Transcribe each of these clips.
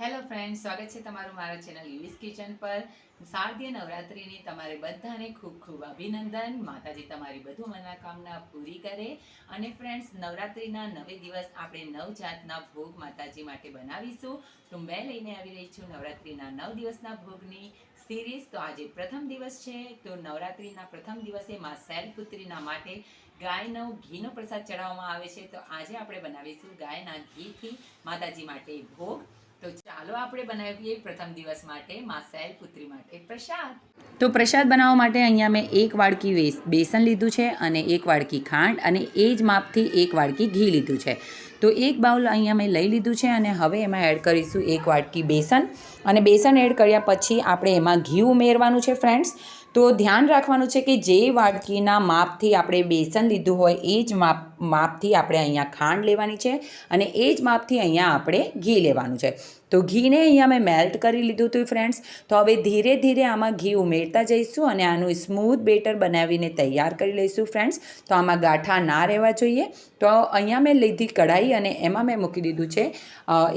Hello friend સ્વાગત છે તમારું મારા ચેનલ યુવિસ કિચન પર. શારદીય નવરાત્રિની તમારે બધાને ખૂબ ખૂબ અભિનંદન. માતાજી તમારી બધું મનોકામના પૂરી કરે. અને ફ્રેન્ડ્સ, નવરાત્રિના નવે દિવસ આપણે નવ જાતના ભોગ માતાજી માટે બનાવીશું. તો મેં લઈને આવી રહી છું નવરાત્રિના નવ દિવસના ભોગની સિરીઝ તો આજે પ્રથમ દિવસ છે. તો નવરાત્રિના પ્રથમ દિવસે માં શૈલપુત્રીના માટે ગાયનો ઘીનો પ્રસાદ ચડાવવામાં આવે છે. તો આજે આપણે બનાવીશું ગાયના ઘીથી માતાજી માટે ભોગ. તો ચાલો આપણે બનાવીએ પ્રથમ દિવસ માટે માં પુત્રી માટે પ્રસાદ. તો પ્રસાદ બનાવવા માટે અહીંયા મેં એક વાડકી બેસન લીધું છે અને એક વાડકી ખાંડ અને એ જ માપથી એક વાડકી ઘી લીધું છે. તો એક બાઉલ અહીંયા મેં લઈ લીધું છે અને હવે એમાં એડ કરીશું એક વાડકી બેસન. અને બેસન એડ કર્યા પછી આપણે એમાં ઘી ઉમેરવાનું છે ફ્રેન્ડ્સ તો ધ્યાન રાખવાનું છે કે જે વાટકીના માપથી આપણે બેસન લીધું હોય, એ જ માપ, માપથી આપણે અહીંયા ખાંડ લેવાની છે અને એ જ માપથી અહીંયા આપણે ઘી લેવાનું છે. તો ઘીને અહીંયા મેં મેલ્ટ કરી લીધું હતું ફ્રેન્ડ્સ તો હવે ધીરે ધીરે આમાં ઘી ઉમેરતા જઈશું અને આનું સ્મૂથ બેટર બનાવીને તૈયાર કરી લઈશું ફ્રેન્ડ્સ તો આમાં ગાંઠા ના રહેવા જોઈએ. તો અહીંયા મેં લીધી કઢાઈ અને એમાં મેં મૂકી દીધું છે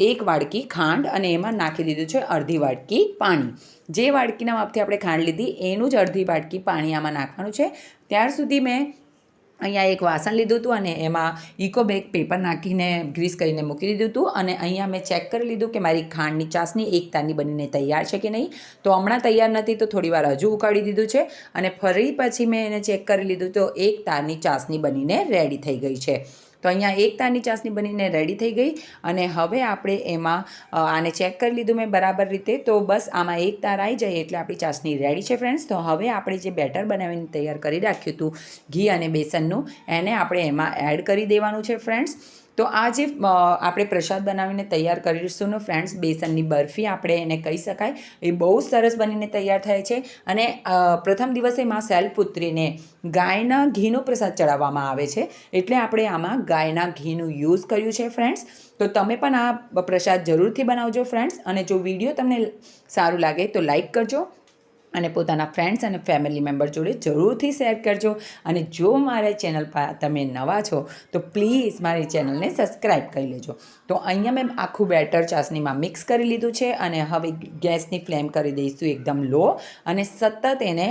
એક વાડકી ખાંડ અને એમાં નાખી દીધું છે અડધી વાડકી પાણી. જે વાડકીના માપથી આપણે ખાંડ લીધી, એનું જ અડધી વાડકી પાણી આમાં નાખવાનું છે. ત્યાર સુધી મેં અહીંયા એક વાસણ લીધું હતું અને એમાં ઇકો બેગ પેપર નાખીને ગ્રીસ કરીને મૂકી દીધું હતું અને અહીંયા મેં ચેક કરી લીધું કે મારી ખાંડની ચાસણી એક તારની બનીને તૈયાર છે કે નહીં. તો હમણાં તૈયાર નથી તો થોડી વાર હજુ ઉકાળી દીધું છે અને ફરી પછી મેં એને ચેક કરી લીધું તો એક તારની ચાસણી બનીને રેડી થઈ ગઈ છે. તો અહીંયા એક તારની ચાસણી બનીને રેડી થઈ ગઈ અને હવે આપણે એમાં આને ચેક કરી લીધું મેં બરાબર રીતે. તો બસ આમાં એક તાર આવી જાય એટલે આપણી ચાસણી રેડી છે ફ્રેન્ડ્સ તો હવે આપણે જે બેટર બનાવીને તૈયાર કરી રાખ્યું હતું ઘી અને બેસનનું, એને આપણે એમાં એડ કરી દેવાનું છે ફ્રેન્ડ્સ તો આ જે આપણે પ્રસાદ બનાવીને તૈયાર કરીશું ફ્રેન્ડ્સ બેસનની બરફી આપણે એને કહી શકાય, એ બહુ સરસ બનીને તૈયાર થાય છે. અને પ્રથમ દિવસે માં શૈલપુત્રીને ગાયના ઘીનો પ્રસાદ ચડાવવામાં આવે છે. એટલે આપણે આમાં ગાયના ઘીનું યુઝ કર્યું છે ફ્રેન્ડ્સ તો તમે પણ આ પ્રસાદ જરૂરથી બનાવજો ફ્રેન્ડ્સ અને જો વીડિયો તમને સારું લાગે તો લાઈક કરજો. અને પોતાના ફ્રેન્ડ્સ અને ફેમિલી મેમ્બર જોડે જરૂરથી શેર કરજો. અને જો મારા ચેનલ પર તમે નવા છો, તો પ્લીઝ મારી ચેનલને સબસ્ક્રાઈબ કરી લેજો. તો અહીંયા મેં આખું બેટર ચાસણીમાં મિક્સ કરી લીધું છે અને હવે ગેસની ફ્લેમ કરી દઈશું એકદમ લો અને સતત એને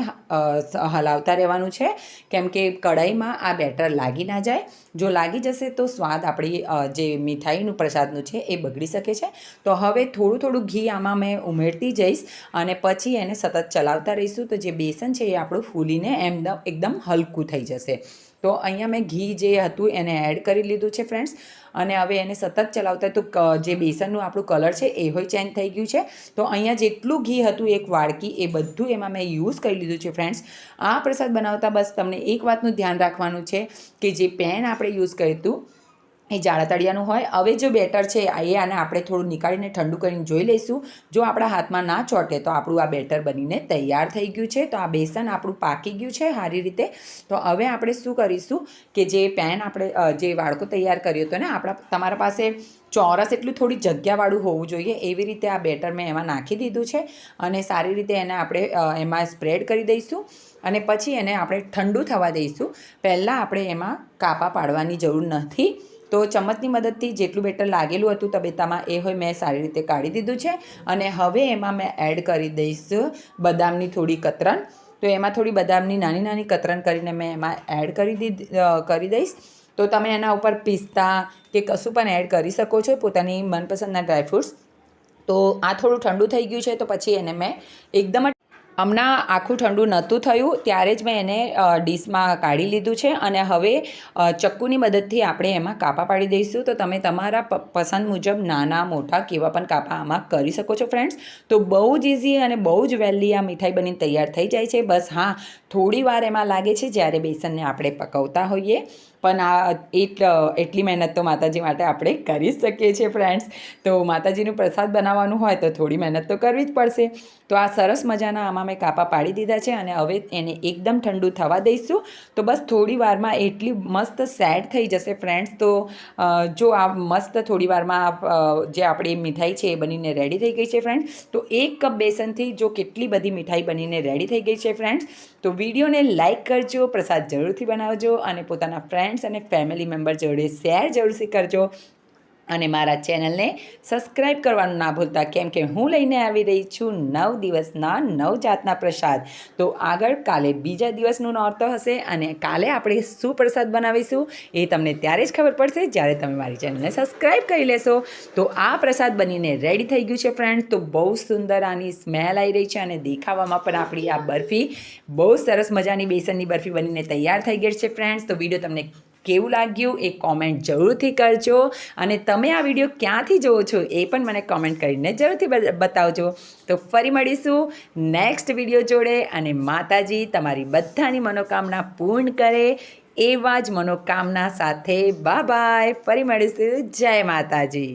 હલાવતા રહેવાનું છે. કેમ કે કઢાઈમાં આ બેટર લાગી ના જાય. જો લાગી જશે તો સ્વાદ આપણી જે મીઠાઈનું પ્રસાદનું છે એ બગડી શકે છે. તો હવે થોડું થોડું ઘી આમાં મેં ઉમેરતી જઈશ અને પછી એને સતત ચલાવતા રહીશું તો જે બેસન છે એ આપણું ફૂલીને એમ એકદમ હલકું થઈ જશે. તો અહીંયા મેં ઘી જે હતું એને એડ કરી લીધું છે ફ્રેન્ડ્સ અને હવે એને સતત ચલાવતા તો જે બેસનનું આપણું કલર છે એ હોય ચેન્જ થઈ ગયું છે. તો અહીંયા જેટલું ઘી હતું એક વાડકી, એ બધું એમાં મેં યુઝ કરી લીધું છે ફ્રેન્ડ્સ આ પ્રસાદ બનાવતા બસ તમને એક વાતનું ધ્યાન રાખવાનું છે કે જે પેન આપણે યુઝ કર્યું હતું એ જાડા તળિયાનું હોય. હવે જો બેટર છે એ આને આપણે થોડું નીકાળીને ઠંડુ કરીને જોઈ લઈશું. જો આપણા હાથમાં ના ચોટે તો આપણું આ બેટર બનીને તૈયાર થઈ ગયું છે. તો આ બેસન આપણું પાકી ગયું છે સારી રીતે. તો હવે આપણે શું કરીશું કે જે પેન આપણે જે વાડકો તૈયાર કર્યો હતો ને, આપણા, તમારા પાસે ચોરસ એટલું થોડી જગ્યાવાળું હોવું જોઈએ. એવી રીતે આ બેટર મેં એમાં નાખી દીધું છે અને સારી રીતે એને આપણે એમાં સ્પ્રેડ કરી દઈશું અને પછી એને આપણે ઠંડુ થવા દઈશું. પહેલાં આપણે એમાં કાપા પાડવાની જરૂર નથી. તો ચમચની મદદથી જેટલું બેટર લાગેલું હતું તબેતામાં એ હોય મેં સારી રીતે કાઢી દીધું છે અને હવે એમાં મેં એડ કરી દઈશ બદામની થોડી કતરણ. તો એમાં થોડી બદામની નાની નાની કતરણ કરીને મેં એમાં એડ કરી દીધી કરી દઈશ. તો તમે એના ઉપર પિસ્તા કે કશું પણ એડ કરી શકો છો પોતાની મનપસંદના ડ્રાયફ્રૂટ્સ તો આ થોડું ઠંડુ થઈ ગયું છે તો પછી એને મેં એકદમ હમણાં આખું ઠંડુ નહોતું થયું, ત્યારે જ મેં એને ડીશમાં કાઢી લીધું છે અને હવે ચક્કુની મદદથી આપણે એમાં કાપા પાડી દઈશું. તો તમે તમારા પસંદ મુજબ નાના, મોટા કેવા પણ કાપા આમાં કરી શકો છો ફ્રેન્ડ્સ તો બહુ જ ઇઝી અને બહુ જ વહેલી આ મીઠાઈ બનીને તૈયાર થઈ જાય છે. બસ હા, થોડી વાર એમાં લાગે છે જ્યારે બેસનને આપણે પકવતા હોઈએ. પણ આ એટલ, એટલી મહેનત તો માતાજી માટે આપણે કરી શકીએ છીએ ફ્રેન્ડ્સ તો માતાજીનું પ્રસાદ બનાવવાનું હોય તો થોડી મહેનત તો કરવી જ પડશે. તો આ સરસ મજાના આમાં મેં કાપા પાડી દીધા છે અને હવે એને એકદમ ઠંડુ થવા દઈશું. તો બસ થોડી વારમાં એટલી મસ્ત સેટ થઈ જશે ફ્રેન્ડ્સ તો જો આ મસ્ત થોડી વારમાં જે આપણી મીઠાઈ છે એ બનીને રેડી થઈ ગઈ છે ફ્રેન્ડ્સ તો એક કપ બેસનથી જો કેટલી બધી મીઠાઈ બનીને રેડી થઈ ગઈ છે ફ્રેન્ડ્સ તો વિડીયોને લાઇક કરજો, પ્રસાદ જરૂરથી બનાવજો અને પોતાના ફ્રેન્ડ્સ અને ફેમિલી મેમ્બર જોડે શેર જરૂરથી કરજો. અને મારા ચેનલને સબસ્ક્રાઈબ કરવાનું ના ભૂલતા, કેમ કે હું લઈને આવી રહી છું નવ દિવસના નવ જાતના પ્રસાદ. તો આગળ કાલે બીજા દિવસનું નોરતો હશે અને કાલે આપણે શું પ્રસાદ બનાવીશું એ તમને ત્યારે જ ખબર પડશે જ્યારે તમે મારી ચેનલને સબસ્ક્રાઈબ કરી લેશો. તો આ પ્રસાદ બનીને રેડી થઈ ગયું છે ફ્રેન્ડ તો બહુ સુંદર આની સ્મેલ આવી રહી છે અને દેખાવામાં પણ આપણી આ બરફી બહુ સરસ મજાની બેસનની બરફી બનીને તૈયાર થઈ ગઈ છે ફ્રેન્ડ્સ તો વીડિયો તમને કેવું લાગ્યું એ કોમેન્ટ જરૂરથી કરજો અને તમે આ વીડિયો ક્યાંથી જોવો છો એ પણ મને કોમેન્ટ કરીને જરૂરથી બતાવજો. તો ફરી મળીશું નેક્સ્ટ વીડિયો જોડે અને માતાજી તમારી બધાની મનોકામના પૂર્ણ કરે એવા જ મનોકામના સાથે બા બાય ફરી મળીશું. જય માતાજી.